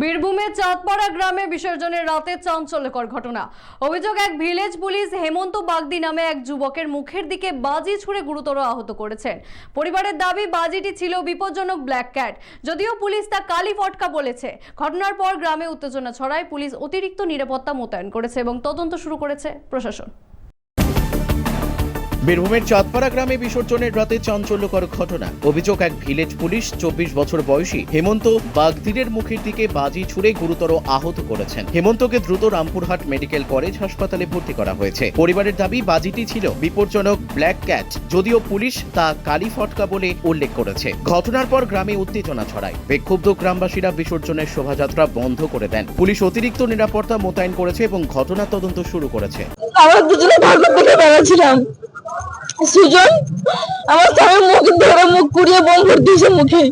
বীরভূমের চাঁদপাড়া গ্রামে বিসর্জনের রাতে চাঞ্চল্যকর ঘটনা। অভিযোগ, এক ভিলেজ পুলিশ হেমন্ত বাগদি নামে এক যুবকের মুখের দিকে বাজি ছুড়ে গুরুতর আহত করেছেন। পরিবারের দাবি, বাজিটি ছিল বিপজ্জনক ব্ল্যাক ক্যাট। যদিও পুলিশ তা কালি ফটকা বলেছে। ঘটনার পর গ্রামে উত্তেজনা ছড়ায়। পুলিশ অতিরিক্ত নিরাপত্তা মোতায়েন করেছে এবং তদন্ত শুরু করেছে প্রশাসন। বীরভূমের চাঁদপাড়া গ্রামে বিসর্জনের রাতে চাঞ্চল্যকর ঘটনা। অভিযোগ, এক ভিলেজ পুলিশ চব্বিশ বছর বয়সী হেমন্ত বাগদিরের মুখের দিকে বাজি ছুড়ে গুরুতর আহত করেছেন। হেমন্তকে দ্রুত রামপুরহাট মেডিকেল কলেজ হাসপাতালে ভর্তি করা হয়েছে। পরিবারের দাবি, বাজিটি ছিল বিপজ্জনক, ব্ল্যাক ক্যাট, যদিও পুলিশ তা কালি ফটকা বলে উল্লেখ করেছে। ঘটনার পর গ্রামে উত্তেজনা ছড়ায়। বিক্ষুব্ধ গ্রামবাসীরা বিসর্জনের শোভাযাত্রা বন্ধ করে দেন। পুলিশ অতিরিক্ত নিরাপত্তা মোতায়েন করেছে এবং ঘটনা তদন্ত শুরু করেছে। আমরা দুজনে ঠাকুর দেখে বেড়াচ্ছিলাম। সুজন? আমার স্বামীর মুখ ধরে মুখ কুড়িয়ে বোম দিয়েছে মুখে।